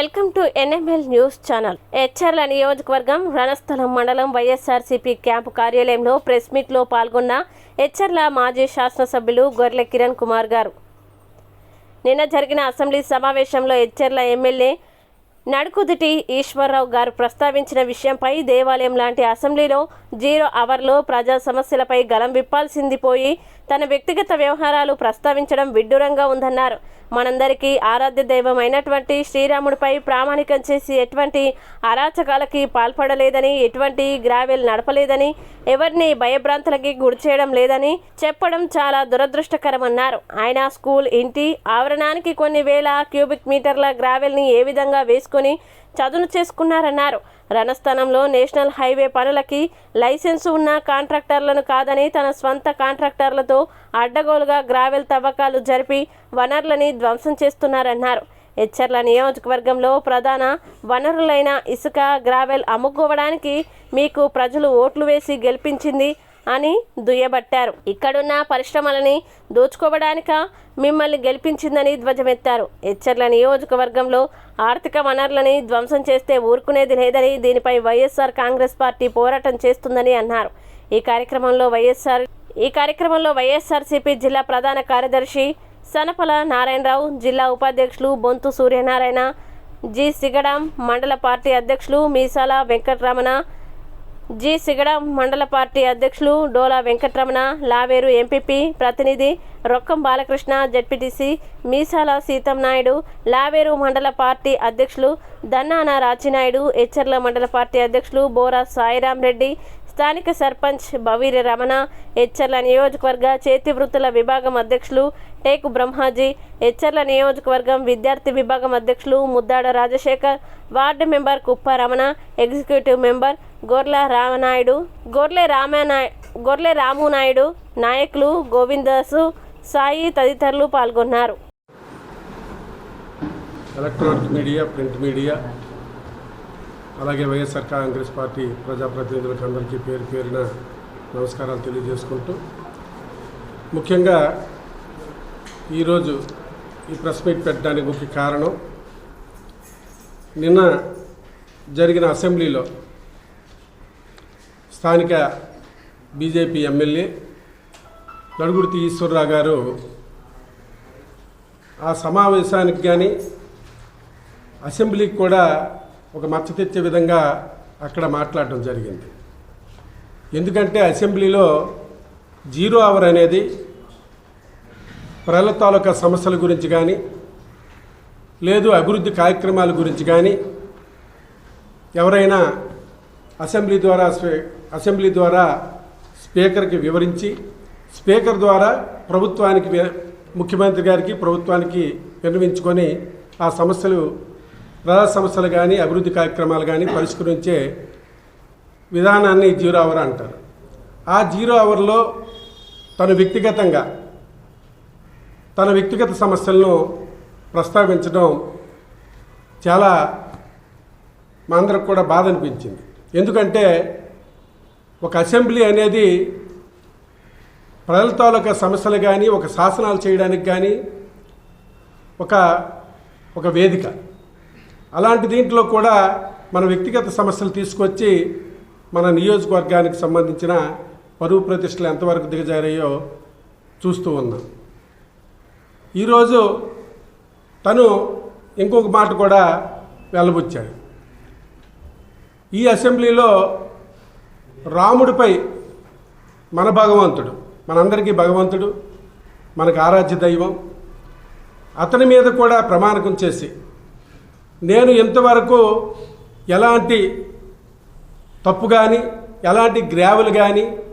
Welcome to NML news channel. హెచ్ఆర్ల నియోజకవర్గం రణస్థలం మండలం YSRCP camp కార్యాలయంలో ప్రెస్ మీట్లో పాల్గొన్న హెచ్ఆర్ల మాజీ శాసనసభ్యులు గొర్రెల కిరణ్ కుమార్ గారు. నిన్న జరిగిన అసెంబ్లీ సమావేశంలో హెచ్ఆర్ల ఎమ్మెల్యే నడుకుదిటి ఈశ్వరరావు గారు ప్రస్తావించిన విషయంపై దేవాలయం లాంటి అసెంబ్లీలో జీరో అవర్లో ప్రజా సమస్యలపై గలం విప్పాల్సింది పోయి తన వ్యక్తిగత వ్యవహారాలు ప్రస్తావించడం విడ్డూరంగా ఉందన్నారు. మనందరికీ ఆరాధ్య దైవం అయినటువంటి శ్రీరాముడిపై ప్రామాణికం చేసి ఎటువంటి అరాచకాలకి పాల్పడలేదని ఎటువంటి గ్రావెల్ నడపలేదని ఎవరిని భయభ్రాంతులకి గురి చేయడం లేదని చెప్పడం చాలా దురదృష్టకరమన్నారు. ఆయన స్కూల్ ఇంటి ఆవరణానికి కొన్ని వేల క్యూబిక్ మీటర్ల గ్రావెల్ని ఏ విధంగా తీసుకుని చదును చేసుకున్నారన్నారు. రణస్థానంలో నేషనల్ హైవే పనులకి లైసెన్సు ఉన్న కాంట్రాక్టర్లను కాదని తన స్వంత కాంట్రాక్టర్లతో అడ్డగోలుగా గ్రావెల్ తవ్వకాలు జరిపి వనరులని ధ్వంసం చేస్తున్నారన్నారు. హెచ్చర్ల నియోజకవర్గంలో ప్రధాన వనరులైన ఇసుక గ్రావెల్ అమ్ముకోవడానికి మీకు ప్రజలు ఓట్లు వేసి గెలిపించింది అని దుయ్యబట్టారు. ఇక్కడున్న పరిశ్రమలని దోచుకోవడానిక మిమ్మల్ని గెలిపించిందని ధ్వజమెత్తారు. హెచ్చర్ల నియోజకవర్గంలో ఆర్థిక వనరులని ధ్వంసం చేస్తే ఊరుకునేది లేదని దీనిపై వైఎస్ఆర్ కాంగ్రెస్ పార్టీ పోరాటం చేస్తుందని అన్నారు. ఈ కార్యక్రమంలో వైఎస్ఆర్ ఈ కార్యక్రమంలో వైఎస్ఆర్సీపీ జిల్లా ప్రధాన కార్యదర్శి సనపల నారాయణరావు జిల్లా ఉపాధ్యక్షులు బొంతు సూర్యనారాయణ జి. సిగడం మండల పార్టీ అధ్యక్షులు మీసాల వెంకటరమణ జి సిగడ మండల పార్టీ అధ్యక్షులు డోలా వెంకటరమణ లావేరు ఎంపీపీ ప్రతినిధి రొక్కం బాలకృష్ణ జడ్పీటీసీ మీసాల సీతం నాయుడు లావేరు మండల పార్టీ అధ్యక్షులు దన్నాన రాచినాయుడు హెచ్చర్ల మండల పార్టీ అధ్యక్షులు బోరా సాయిరాం రెడ్డి స్థానిక సర్పంచ్ బవీరి రమణ హెచ్చర్ల నియోజకవర్గ చేతి వృత్తుల విభాగం అధ్యక్షులు టేకు బ్రహ్మాజీ హెచ్చర్ల నియోజకవర్గం విద్యార్థి విభాగం అధ్యక్షులు Muddada Rajasekhar ward member Kuppa Ramana executive member Gorla Ramanaidu Gorle రామనాయ Gorle Ramu Naidu నాయకులు గోవిందాసు సాయి తదితరులు పాల్గొన్నారు. ఎలక్ట్రానిక్ మీడియా ప్రింట్ మీడియా అలాగే వైఎస్ఆర్ కాంగ్రెస్ పార్టీ ప్రజాప్రతినిధులకు అందరికీ పేరు పేరున నమస్కారాలు తెలియజేసుకుంటూ ముఖ్యంగా ఈరోజు ఈ ప్రెస్ మీట్ పెట్టడానికి ముఖ్య కారణం నిన్న జరిగిన అసెంబ్లీలో స్థానిక బీజేపీ ఎమ్మెల్యే నడుగుర్తి ఈశ్వరరావు గారు ఆ సమావేశానికి కానీ అసెంబ్లీకి కూడా ఒక మచ్చ తెచ్చే విధంగా అక్కడ మాట్లాడడం జరిగింది. ఎందుకంటే అసెంబ్లీలో జీరో అవర్ అనేది ప్రజల తాలూకా సమస్యల గురించి కానీ లేదు అభివృద్ధి కార్యక్రమాల గురించి కానీ ఎవరైనా అసెంబ్లీ ద్వారా స్పీ- అసెంబ్లీ ద్వారా స్పీకర్కి వివరించి స్పీకర్ ద్వారా ప్రభుత్వానికి ముఖ్యమంత్రి గారికి ప్రభుత్వానికి విన్నవించుకొని ఆ సమస్యలు ప్రజా సమస్యలు కానీ అభివృద్ధి కార్యక్రమాలు కానీ పరిష్కరించే విధానాన్ని జీరో అవర్ అంటారు. ఆ జీరో అవర్లో తను వ్యక్తిగతంగా తన వ్యక్తిగత సమస్యలను ప్రస్తావించడం చాలా మా అందరికి కూడా బాధ అనిపించింది. ఎందుకంటే ఒక అసెంబ్లీ అనేది ప్రజల తాలూకా సమస్యలు కానీ ఒక శాసనాలు చేయడానికి కానీ ఒక ఒక వేదిక. అలాంటి దీంట్లో కూడా మన వ్యక్తిగత సమస్యలు తీసుకొచ్చి మన నియోజకవర్గానికి సంబంధించిన పరువు ప్రతిష్టలు ఎంతవరకు దిగజారాయో చూస్తూ ఉన్నాం. ఈరోజు తను ఇంకొక మాట కూడా వెళ్ళబుచ్చాడు. ఈ అసెంబ్లీలో రాముడిపై మన భగవంతుడు మనందరికీ భగవంతుడు మనకు ఆరాధ్య దైవం అతని మీద కూడా ప్రమాణకం చేసి నేను ఇంతవరకు ఎలాంటి తప్పు కానీ ఎలాంటి గ్రావెల్ కానీ